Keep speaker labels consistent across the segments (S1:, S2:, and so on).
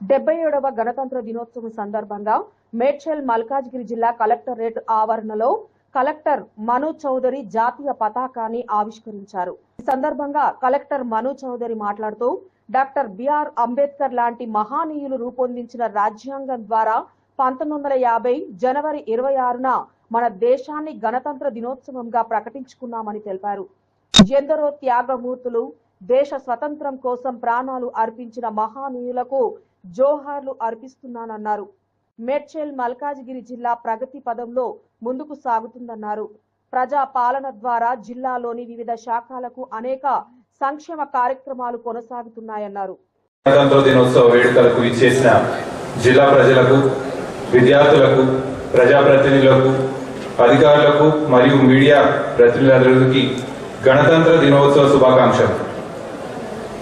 S1: డెబ్బై ఏడవ గణతంత్ర దినోత్సవం సందర్భంగా మేడ్చల్ మల్కాజ్గిరి జిల్లా కలెక్టరేట్ ఆవరణలో కలెక్టర్ మను చౌదరి జాతీయ పతాకాన్ని ఆవిష్కరించారు. ఈ సందర్భంగా కలెక్టర్ మను చౌదరి మాట్లాడుతూ డాక్టర్ బిఆర్ అంబేద్కర్ లాంటి మహానీయులు రూపొందించిన రాజ్యాంగం ద్వారా పంతొమ్మిది వందల యాభై జనవరి ఇరవై ఆరున మన దేశాన్ని గణతంత్ర దినోత్సవంగా ప్రకటించుకున్నామని తెలిపారు. ఎందరో త్యాగమూర్తులు దేశ స్వతంత్రం కోసం ప్రాణాలు అర్పించిన మహానీయులకు జోహార్లు అర్పిస్తున్నానన్నారు. మేడ్చేల్ మల్కాజ్గిరి జిల్లా ప్రగతి పదంలో ముందుకు సాగుతుందన్నారు. ప్రజా పాలన ద్వారా జిల్లాలోని వివిధ శాఖలకు అనేక సంక్షేమ కార్యక్రమాలు కొనసాగుతున్నాయన్నారు.
S2: గణతంత్ర దినోత్సవ వేడుకలకు ఇచ్చేసిన జిల్లా ప్రజలకు విద్యార్థులకు ప్రజాప్రతినిధులకు అధికారులకు మరియు మీడియా ప్రతినిధులకి గణతంత్ర దినోత్సవ శుభాకాంక్షలు.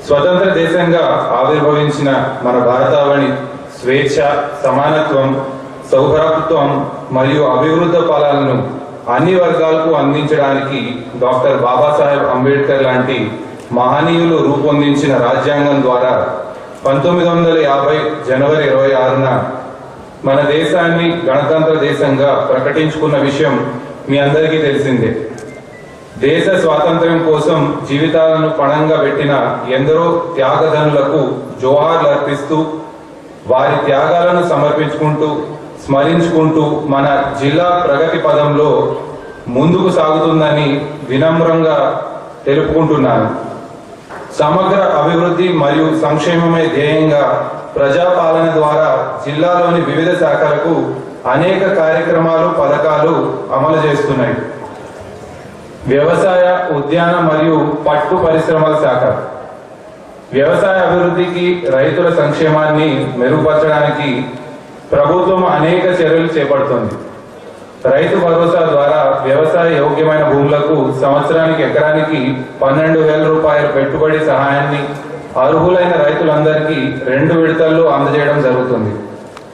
S2: స్వతంత్ర దేశంగా ఆవిర్భవించిన మన భారతావని స్వేచ్ఛ సమానత్వం సౌభ్రాతృత్వం మరియు అభివృద్ధి ఫలాలను అన్ని వర్గాలకు అందించడానికి డాక్టర్ బాబాసాహెబ్ అంబేద్కర్ లాంటి మహనీయులు రూపొందించిన రాజ్యాంగం ద్వారా పంతొమ్మిది వందల యాభై జనవరి ఇరవై ఆరున మన దేశాన్ని గణతంత్ర దేశంగా ప్రకటించుకున్న విషయం మీ అందరికీ తెలిసిందే. దేశ స్వాతంత్ర్యం కోసం జీవితాలను పణంగా పెట్టిన ఎందరో త్యాగధనులకు జోహార్లు అర్పిస్తూ వారి త్యాగాలను సమర్పించుకుంటూ స్మరించుకుంటూ మన జిల్లా ప్రగతి పదంలో ముందుకు సాగుతుందని వినమ్రంగా తెలుపుకుంటున్నాను. సమగ్ర అభివృద్ధి మరియు సంక్షేమమే ధ్యేయంగా ప్రజాపాలన ద్వారా జిల్లాలోని వివిధ శాఖలకు అనేక కార్యక్రమాలు పథకాలు అమలు చేస్తున్నాయి. వ్యవసాయ ఉద్యాన మరియు పట్టు పరిశ్రమల శాఖ. వ్యవసాయ అభివృద్ధికి రైతుల సంక్షేమాన్ని మెరుగుపరచడానికి ప్రభుత్వం అనేక చర్యలు చేపడుతుంది. రైతు భరోసా ద్వారా వ్యవసాయ యోగ్యమైన భూములకు సంవత్సరానికి ఎకరానికి పన్నెండు వేల రూపాయల పెట్టుబడి సహాయాన్ని అర్హులైన రైతులందరికీ రెండు విడతల్లో అందజేయడం జరుగుతుంది.